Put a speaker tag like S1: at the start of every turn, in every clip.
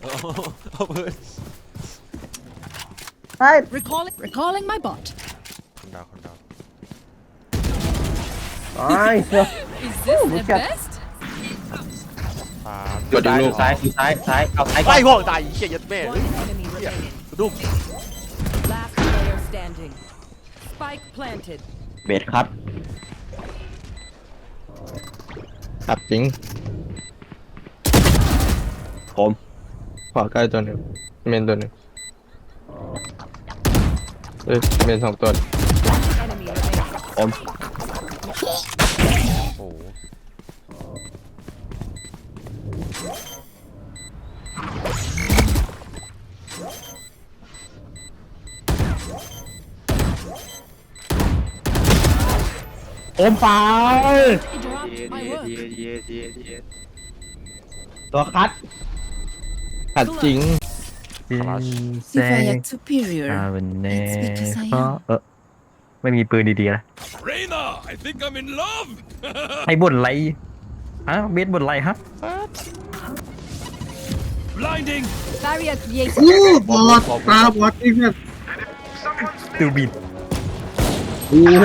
S1: เอาเอาเพื่อน
S2: ใช่
S3: Recalling, recalling my bot.
S1: คนดาวคนดาว
S2: ไอ้เสือ
S3: Is this the
S2: look at-
S3: best?
S1: สาม
S4: กดดูซ้ายดูซ้ายซ้ายเอาซ้ายก่อ
S1: ไอ้
S4: น
S1: พวกตายเหี้ยยัดแม่
S5: One enemy remaining.
S1: ดุก
S5: Last player standing. Spike planted.
S4: เบสครับ
S6: ขับจริง
S4: ผม
S6: ขวาใกล้ตัวหนึ่งเมนตัวหนึ่งเอ้ยเมนสองตัว
S5: Enemy remaining.
S4: ผม
S1: โอ้โห
S4: ผมไป
S3: Interrupt my work.
S4: ตัวคัด
S6: ขัดจริง
S3: If I had superior,
S7: อาวันเน่
S3: That's because I
S7: ก็
S3: am.
S7: เออไม่มีปืนดีๆนะ
S8: Reina, I think I'm in love.
S7: ไอ้บ่นไรฮะเบสบ่นไรฮะ
S8: Blinding.
S5: Barrier created.
S2: บอดตาบอดอีกเนี่ย
S7: ตูบิด
S2: โอ้โห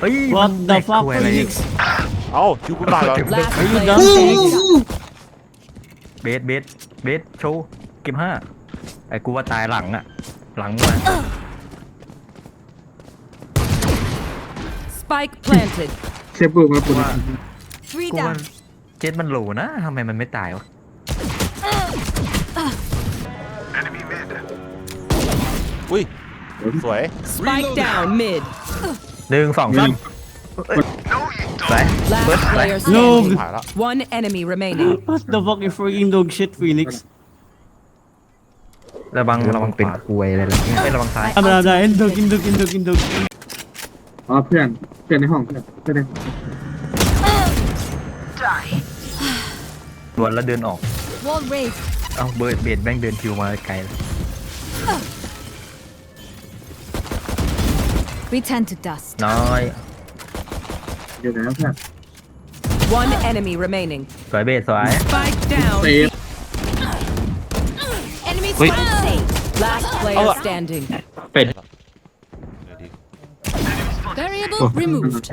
S7: เฮ้ย
S9: What
S7: มัน
S9: the
S7: แตก
S9: fuck
S7: ควยอะไร
S9: Phoenix
S1: เอ้าคิวกูตายแล้ว
S5: Last
S9: Are you
S5: player
S9: done?
S5: standing.
S7: เบสเบส เบสโชว์เก็บห้าไอ้กูว่าตายหลังอะหลังมา
S5: Spike planted.
S2: เซฟเบอร์มาปุ่น
S5: Three
S7: กูว่า
S5: down.
S7: เจ็ดมันโหลนะทำไมมันไม่ตายวะ
S1: อุ้ย สวย
S5: Spike down mid.
S7: หนึ่งสองสาม ไป
S5: Last
S7: First
S5: player
S7: strike.
S9: No.
S5: standing.
S1: หายละ
S5: One enemy remaining.
S9: What the fuck you freaking dog shit Phoenix
S7: ระวังระวังเป็นควยอะไรล่ะไม่ระวังซ้าย
S9: Ada ada indog indog indog indog
S2: อ๋อเพื่อนเพื่อนในห้องเพื่อนเพื่อนในห้อง
S7: ดวนแล้วเดินออก
S3: wall raised.
S7: เอ้าเบิร์ดเบสแม่งเดินคิวมาไกลเลย
S3: We turn to dust.
S7: น้อย
S2: เดี๋ยวนะเพื่อน
S5: One enemy remaining.
S7: สวยเบสสวย
S5: Spike down.
S2: เซฟ
S3: Enemy
S4: Wait.
S3: spotted.
S5: Last player standing.
S1: เดี๋ยวดี
S3: Variable removed.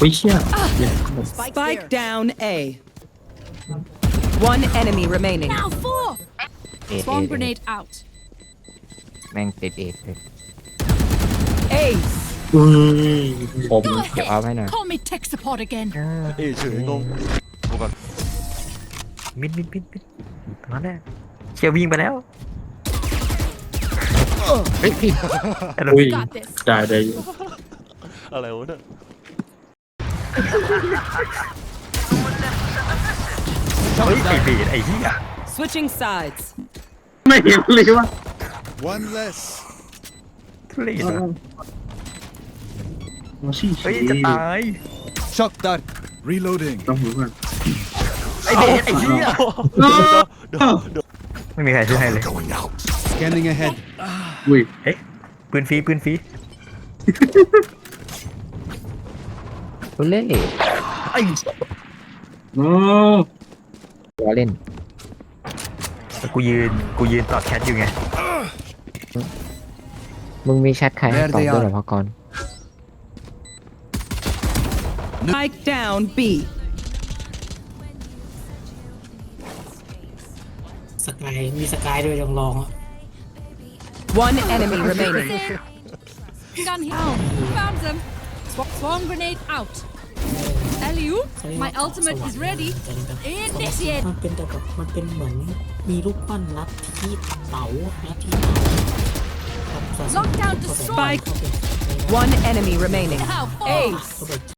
S4: อุ้ยเชี่ย
S5: Spike down A. One enemy remaining.
S3: Now four. Bomb grenade out.
S7: แม่งติดเอกเล ย
S5: Ace.
S4: ผม
S3: Go
S4: เก็บเอา
S3: ahead.
S4: ให้หน่อย
S3: Call me tech support again.
S1: เอ้ยเฉยงงดูก่อน
S7: มิดมิดมิดมิดมาแล้วเชียร์วิ่งไปแล้วเฮ้ย
S4: อุ้ย
S3: Got this.
S4: ได้ได้
S1: อะไรวะเนี่ย
S7: เฮ้ยไอ้เบสไอ้เหี้ย
S5: Switching sides.
S2: ไม่เห็นเลยว่า
S8: One less.
S7: ทุเรศวะ
S2: มาชี้
S7: เฮ้ยจะตาย
S8: Shock dart. Reloading.
S2: ต้องหัวเพื่อน
S7: ไอ้เบสไอ้เหี้ย
S1: เดี๋ยวเดี๋ยวเดี๋ยว
S7: ไม่มีใครช่วยให้เลย
S8: Going out. Scanning ahead.
S2: อุ้ย
S7: เอ๊ะปืนฟรีปืนฟรี
S4: คุณเล่
S7: ไอ้
S2: โอ้
S4: ล้อเล่น
S7: กูยืนกูยืนตอบแชทอยู่ไง
S4: มึงมีแชทใครให้ตอบด้วยเหรอพ่อกร
S5: Spike down B.
S9: สกายมีสกายด้วยยังลองอ่ะ
S5: One enemy remaining.
S3: Gun here. Found them. Sw- Swarm grenade out. Alley My ultimate is ready. Initiate.
S9: มันเป็นแต่แบบมันเป็นเหมือนมีลูกปั้นรัดที่เต๋ารัดที่
S3: Lockdown destroyed.
S5: Spike. One enemy remaining.
S3: How far?
S5: Ace.